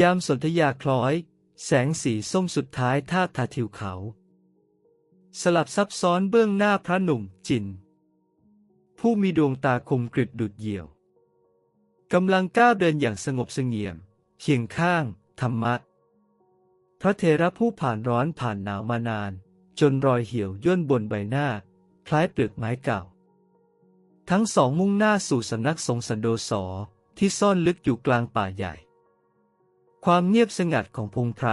ยามสนธยาคล้อย แสงสีส้มสุดท้ายทาทาทิวเขา สลับซับซ้อนเบื้องหน้าพระหนุ่มจิน ผู้มีดวงตาคมกริบดุดเหี่ยวกำลังก้าวเดินอย่างสงบเสงี่ยมเคียงข้าง ธรรมะ พระเทระผู้ผ่านร้อนผ่านหนาวมานาน จนรอยเหี่ยวย่นบนใบหน้า คล้ายเปลือกไม้เก่า ทั้งสองมุ่งหน้าสู่สำนักสงสันโดษอที่ซ่อนลึกอยู่กลางป่าใหญ่ ความเงียบสงัดของพงไพร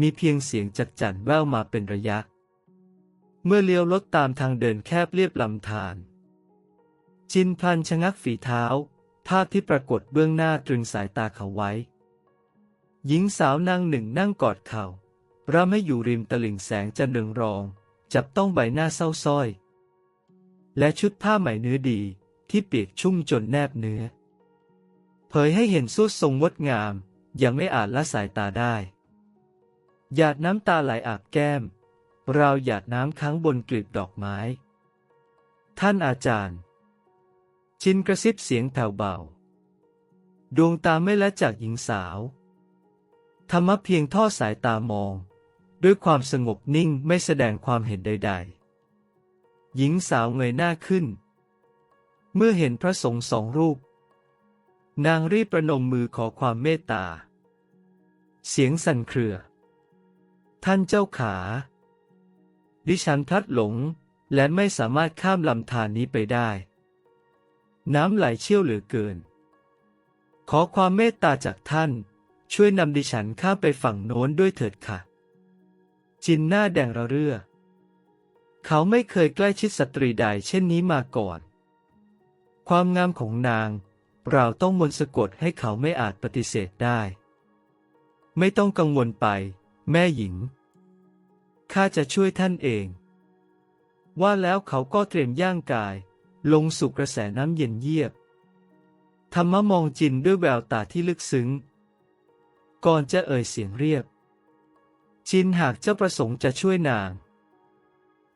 มีเพียงเสียงจักจั่นแว่วมาเป็นระยะ เมื่อเลี้ยวรถตามทางเดินแคบเรียบลำธารจินพลันชะงักฝีเท้า ภาพที่ปรากฏเบื้องหน้าตรึงสายตาเขาไว้ หญิงสาวนางหนึ่งนั่งกอดเขา่าร่ำให้อยู่ริมตลิ่งแสงจันเรืองรอง จับต้องใบหน้าเศร้าส้อย และชุดผ้าไหมเนื้อดีที่เปียกชุ่มจนแนบเนื้อ เผยให้เห็นสุดทรงงดงาม ยังไม่อาจละสายตาได้ หยาดน้ำตาไหลอาบแก้ม ราวหยาดน้ำค้างบนกลีบดอกไม้ ท่านอาจารย์ ชินกระซิบเสียงแผ่วเบา ดวงตาไม่ละจากหญิงสาว ธรรมะเพียงทอดสายตามอง ด้วยความสงบนิ่งไม่แสดงความเห็นใด ๆ หญิงสาวเงยหน้าขึ้น เมื่อเห็นพระสงฆ์สองรูป นางรีบประนมมือขอความเมตตา เสียงสั่นเครือ ท่านเจ้าขา ดิฉันพลัดหลง และไม่สามารถข้ามลำธารนนี้ไปได้ น้ำไหลเชี่ยวเหลือเกิน ขอความเมตตาจากท่าน ช่วยนำดิฉันข้ามไปฝั่งโน้นด้วยเถิดค่ะ จินหน้าแดงระเรื่อ เขาไม่เคยใกล้ชิดสตรีใดเช่นนี้มาก่อน ความงามของนาง เราต้องมนต์สะกดให้เขาไม่อาจปฏิเสธได้ ไม่ต้องกังวลไป แม่หญิง ข้าจะช่วยท่านเอง ว่าแล้วเขาก็เตรียมย่างกาย ลงสู่กระแสน้ำเย็นเยียบ ธรรมะมองจินด้วยแววตาที่ลึกซึ้ง ก่อนจะเอ่ยเสียงเรียบ จินหากเจ้าประสงค์จะช่วยนาง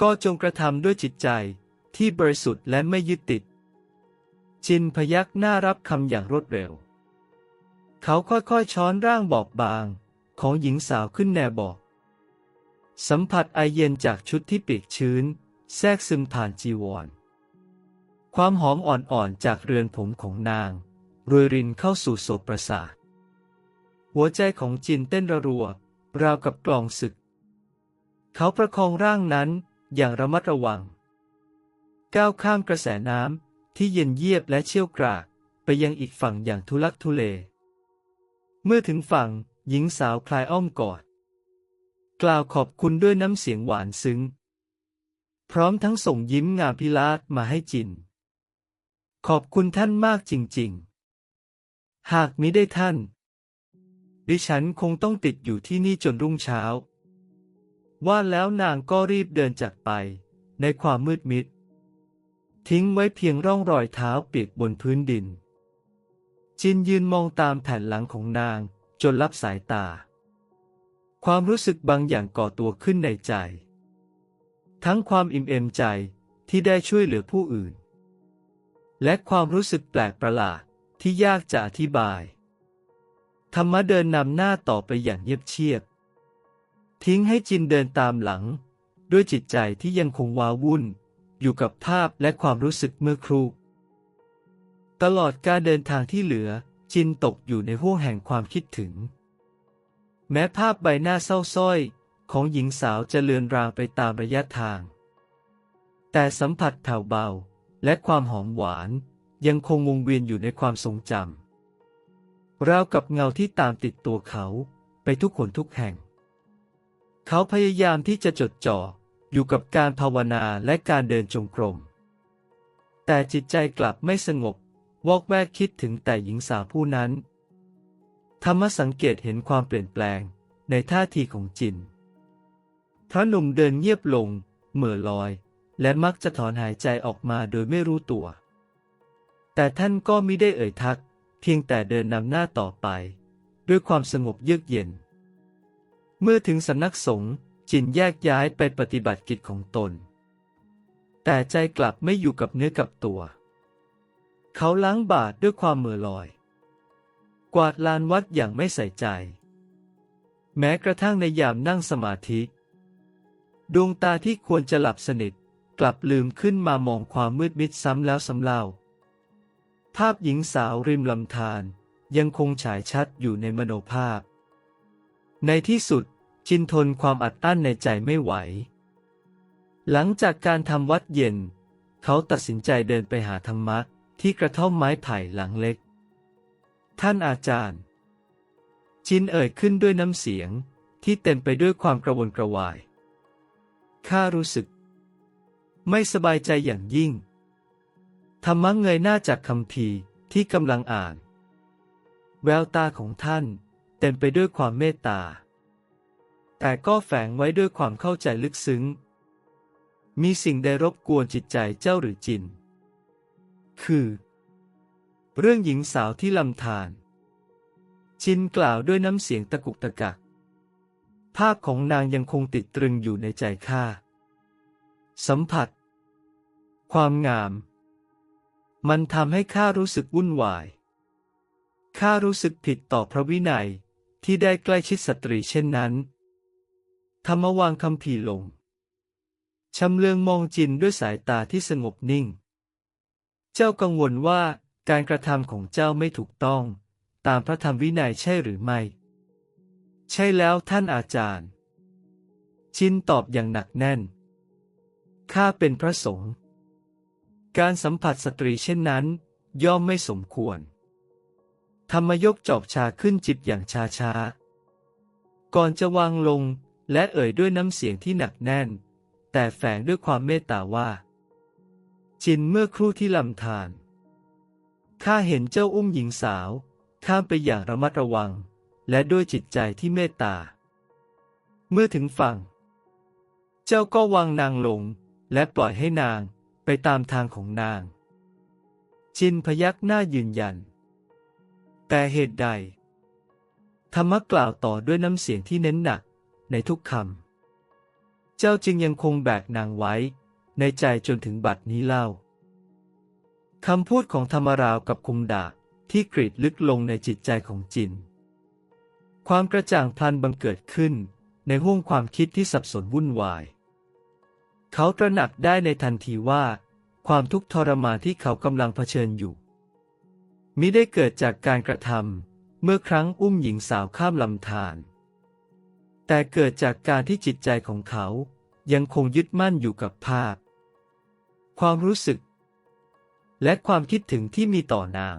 ก็จงกระทำด้วยจิตใจที่บริสุทธิ์และไม่ยึดติด จินพยักหน้ารับคำอย่างรวดเร็ว เขาค่อยๆช้อนร่างบอบบาง ของหญิงสาวขึ้นแนบอก สัมผัสไอเย็นจากชุดที่เปียกชื้น แทรกซึมผ่านจีวร ความหอมอ่อนๆจากเรือนผมของนางรวยรินเข้าสู่โสตประสาทหัวใจของจินเต้นระรัว ราวกับกลองศึก เขาประคองร่างนั้นอย่างระมัดระวัง ก้าวข้ามกระแสน้ำ ที่เย็นเยียบและเชี่ยวกราก ไปยังอีกฝั่งอย่างทุลักทุเล เมื่อถึงฝั่งหญิงสาวคลายอ้อมกอด กล่าวขอบคุณด้วยน้ำเสียงหวานซึ้ง พร้อมทั้งส่งยิ้มงามพิลาศมาให้จิน ขอบคุณท่านมากจริง ๆ หากมิได้ท่าน ดิฉันคงต้องติดอยู่ที่นี่จนรุ่งเช้า ว่าแล้วนางก็รีบเดินจากไปในความมืดมิด ทิ้งไว้เพียงร่องรอยเท้าเปียกบนพื้นดิน จินยืนมองตามแผ่นหลังของนางจนลับสายตา ความรู้สึกบางอย่างก่อตัวขึ้นในใจ ทั้งความอิ่มเอมใจที่ได้ช่วยเหลือผู้อื่น และความรู้สึกแปลกประหลาดที่ยากจะอธิบาย ธรรมะเดินนำหน้าต่อไปอย่างเงียบเชียบ ทิ้งให้จินเดินตามหลัง ด้วยจิตใจที่ยังคงวาวุ่น อยู่กับภาพและความรู้สึกเมื่อครู่ ตลอดการเดินทางที่เหลือ จินตกอยู่ในห้วงแห่งความคิดถึง แม้ภาพใบหน้าเศร้าส้อย ของหญิงสาวจะเลือนรางไปตามระยะทาง แต่สัมผัสแผ่วเบาและความหอมหวาน ยังคงวงเวียนอยู่ในความทรงจำราวกับเงาที่ตามติดตัวเขาไปทุกคนทุกแห่ง เขาพยายามที่จะจดจ่อ อยู่กับการภาวนาและการเดินจงกรม แต่จิตใจกลับไม่สงบ วอกแวกคิดถึงแต่หญิงสาวผู้นั้น ธรรมสังเกตเห็นความเปลี่ยนแปลงในท่าทีของจิน พระหนุ่มเดินเงียบลง เหม่อลอย และมักจะถอนหายใจออกมาโดยไม่รู้ตัว แต่ท่านก็ไมิได้เอ่ยทัก เพียงแต่เดินนำหน้าต่อไป ด้วยความสงบเยือกเย็น เมื่อถึงสำนักสงฆ์ จินแยกย้ายไปปฏิบัติกิจของตน แต่ใจกลับไม่อยู่กับเนื้อกับตัว เขาล้างบาทด้วยความเมื่อลอย กวาดลานวัดอย่างไม่ใส่ใจ แม้กระทั่งในยามนั่งสมาธิ ดวงตาที่ควรจะหลับสนิทกลับลืมขึ้นมามองความมืดมิดซ้ำแล้วซ้ำเล่า ภาพหญิงสาวริมลำธารยังคงฉายชัดอยู่ในมโนภาพ ในที่สุด จินทนความอัดอั้นในใจไม่ไหว หลังจากการทำวัดเย็น เขาตัดสินใจเดินไปหาธรรมะที่กระท่อมไม้ไผ่หลังเล็ก ท่านอาจารย์ จินเอ่ยขึ้นด้วยน้ำเสียงที่เต็มไปด้วยความกระวนกระวาย ข้ารู้สึก ไม่สบายใจอย่างยิ่ง ธรรมะเงยหน้าจากคำพีร์ที่กำลังอ่าน แววตาของท่านเต็มไปด้วยความเมตตา แต่ก็แฝงไว้ด้วยความเข้าใจลึกซึ้ง มีสิ่งใดรบกวนจิตใจเจ้าหรือจิน คือ เรื่องหญิงสาวที่ลำธารจินกล่าวด้วยน้ำเสียงตะกุกตะกัก ภาพของนางยังคงติดตรึงอยู่ในใจข้า สัมผัส ความงาม มันทำให้ข้ารู้สึกวุ่นวาย ข้ารู้สึกผิดต่อพระวินัยที่ได้ใกล้ชิดสตรีเช่นนั้น ธรรมวางคำพีลง ชำเลืองมองจินด้วยสายตาที่สงบนิ่ง เจ้ากังวลว่าการกระทำของเจ้าไม่ถูกต้อง ตามพระธรรมวินัยใช่หรือไม่ ใช่แล้วท่านอาจารย์ จินตอบอย่างหนักแน่น ข้าเป็นพระสงฆ์ การสัมผัสสตรีเช่นนั้น ย่อมไม่สมควร ธรรมยกจอบชาขึ้นจิบอย่างชาช้าๆ ก่อนจะวางลง และเอ่ยด้วยน้ำเสียงที่หนักแน่น แต่แฝงด้วยความเมตตาว่า จินเมื่อครู่ที่ลำธารข้าเห็นเจ้าอุ้มหญิงสาว ข้ามไปอย่างระมัดระวัง และด้วยจิตใจที่เมตตา เมื่อถึงฝั่ง เจ้าก็วางนางลง และปล่อยให้นางไปตามทางของนาง จินพยักหน้ายืนยัน แต่เหตุใด ธรรมะกล่าวต่อด้วยน้ำเสียงที่เน้นหนัก ในทุกคำ เจ้าจึงยังคงแบกนางไว้ ในใจจนถึงบัดนี้เล่าคำพูดของธรรมราวกับคุมดาบที่กรีดลึกลงในจิตใจของจิน ความกระจ่างพลันบังเกิดขึ้นในห้วงความคิดที่สับสนวุ่นวาย เขาตระหนักได้ในทันทีว่า ความทุกข์ทรมานที่เขากำลังเผชิญอยู่ มิได้เกิดจากการกระทำเมื่อครั้งอุ้มหญิงสาวข้ามลำธาร แต่เกิดจากการที่จิตใจของเขา ยังคงยึดมั่นอยู่กับภาพ ความรู้สึก และความคิดถึงที่มีต่อนาง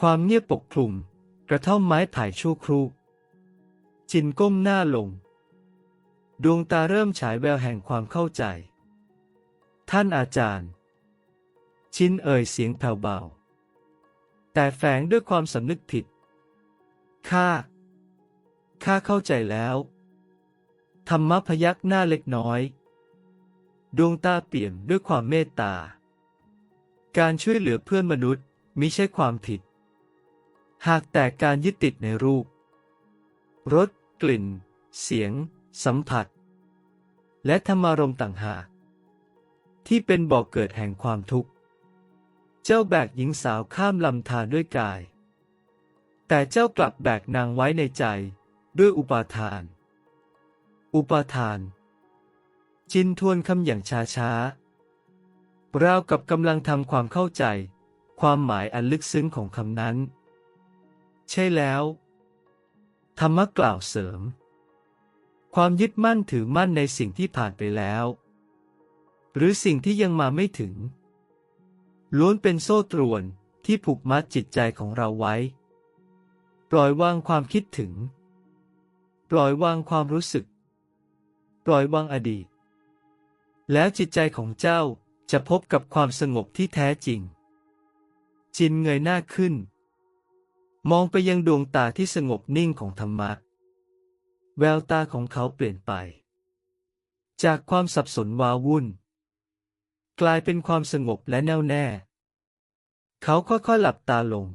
ความเงียบปกคลุม กระท่อมไม้ไผ่ชั่วครู่จินก้มหน้าลง ดวงตาเริ่มฉายแววแห่งความเข้าใจ ท่านอาจารย์ ชินเอ่ยเสียงแผ่วเบา แต่แฝงด้วยความสำนึกผิด ข้า ข้าเข้าใจแล้ว ธรรมพยักหน้าเล็กน้อย ดวงตาเปี่ยมด้วยความเมตตา การช่วยเหลือเพื่อนมนุษย์มิใช่ความผิด หากแต่การยึดติดในรูป รส กลิ่น เสียง สัมผัส และธรรมารมต่างหากที่เป็นบ่อกเกิดแห่งความทุกข์ เจ้าแบกหญิงสาวข้ามลำธารด้วยกาย แต่เจ้ากลับแบกนางไว้ในใจ ด้วยอุปาทาน อุปาทาน จินทวนคำอย่างช้าช้าราวกับกำลังทำความเข้าใจ ความหมายอันลึกซึ้งของคำนั้น ใช่แล้ว ธรรมะกล่าวเสริม ความยึดมั่นถือมั่นในสิ่งที่ผ่านไปแล้ว หรือสิ่งที่ยังมาไม่ถึง ล้วนเป็นโซ่ตรวนที่ผูกมัดจิตใจของเราไว้ ปล่อยวางความคิดถึง ปล่อยวางความรู้สึก ปล่อยวางอดีต แล้วจิตใจของเจ้าจะพบกับความสงบที่แท้จริง จินเงยหน้าขึ้น มองไปยังดวงตาที่สงบนิ่งของธรรมะ แววตาของเขาเปลี่ยนไป จากความสับสนวาวุ่น กลายเป็นความสงบและแน่วแน่ เขาค่อยๆหลับตาลง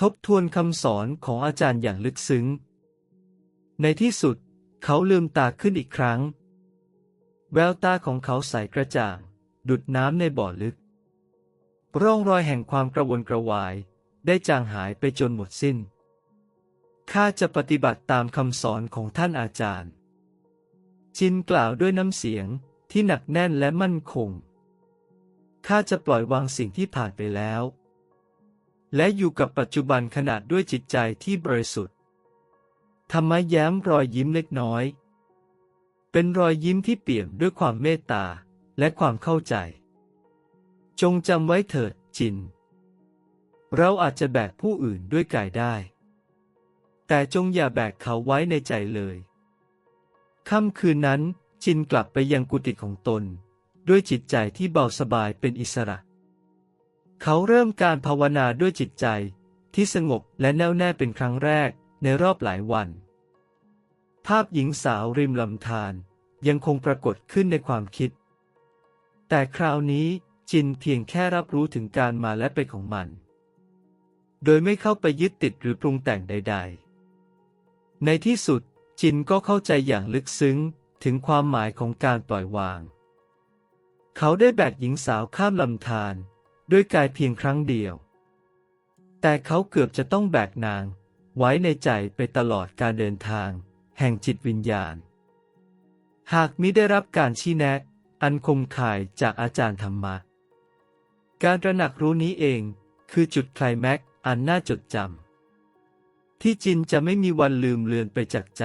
ทบทวนคำสอนของอาจารย์อย่างลึกซึ้ง ในที่สุด เขาลืมตาขึ้นอีกครั้ง แววตาของเขาใสกระจ่าง ดุดน้ำในบ่อลึก ร่องรอยแห่งความกระวนกระวาย ได้จางหายไปจนหมดสิ้น ข้าจะปฏิบัติตามคำสอนของท่านอาจารย์ จินกล่าวด้วยน้ำเสียงที่หนักแน่นและมั่นคง ข้าจะปล่อยวางสิ่งที่ผ่านไปแล้ว และอยู่กับปัจจุบันขณะด้วยจิตใจที่บริสุทธิ์ ธรรมะแย้มรอยยิ้มเล็กน้อย เป็นรอยยิ้มที่เปี่ยมด้วยความเมตตาและความเข้าใจ จงจำไว้เถิดจิน เราอาจจะแบกผู้อื่นด้วยกายได้ แต่จงอย่าแบกเขาไว้ในใจเลยค่ำคืนนั้นจินกลับไปยังกุฏิของตน ด้วยจิตใจที่เบาสบายเป็นอิสระ เขาเริ่มการภาวนาด้วยจิตใจที่สงบและแน่วแน่เป็นครั้งแรก ในรอบหลายวัน ภาพหญิงสาวริมลำธารยังคงปรากฏขึ้นในความคิด แต่คราวนี้จินเพียงแค่รับรู้ถึงการมาและไปของมัน โดยไม่เข้าไปยึดติดหรือปรุงแต่งใด ๆ ในที่สุดจินก็เข้าใจอย่างลึกซึ้งถึงความหมายของการปล่อยวาง เขาได้แบกหญิงสาวข้ามลำธารด้วยกายเพียงครั้งเดียว แต่เขาเกือบจะต้องแบกนาง ไว้ในใจไปตลอดการเดินทาง แห่งจิตวิญญาณ หากมิได้รับการชี้แนะ อันคมข่ายจากอาจารย์ธรรมะ การตระหนักรู้นี้เองคือจุดไคลแม็กอันน่าจดจำที่จินจะไม่มีวันลืมเลือนไปจากใจ